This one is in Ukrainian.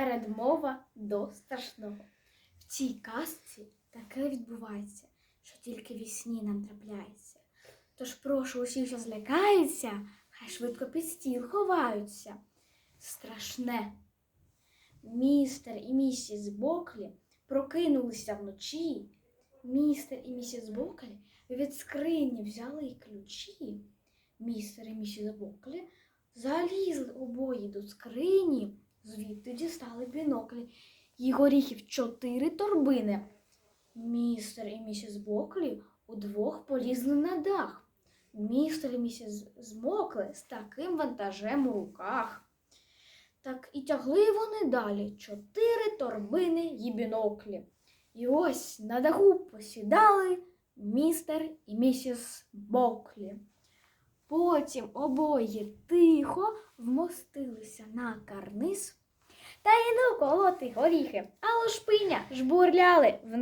Передмова до страшного. В цій казці таке відбувається, що тільки в сні нам трапляється. Тож прошу усіх, що злякаються, хай швидко під стіл ховаються. Страшне. Містер і місіс Боклі прокинулися вночі. Містер і місіс Боклі від скрині взяли й ключі. Містер і місіс Боклі залізли обоє до скрині, звідти дістали біноклі і горіхів чотири торбини. Містер і місіс Боклі удвох полізли на дах. Містер і місіс Змокли з таким вантажем у руках. Так і тягли вони далі чотири торбини й біноклі. І ось на даху посідали містер і місіс Боклі. Потім обоє тихо вмостилися на карниз та й навколо колоти горіхи, а лошпиня жбурляли вниз.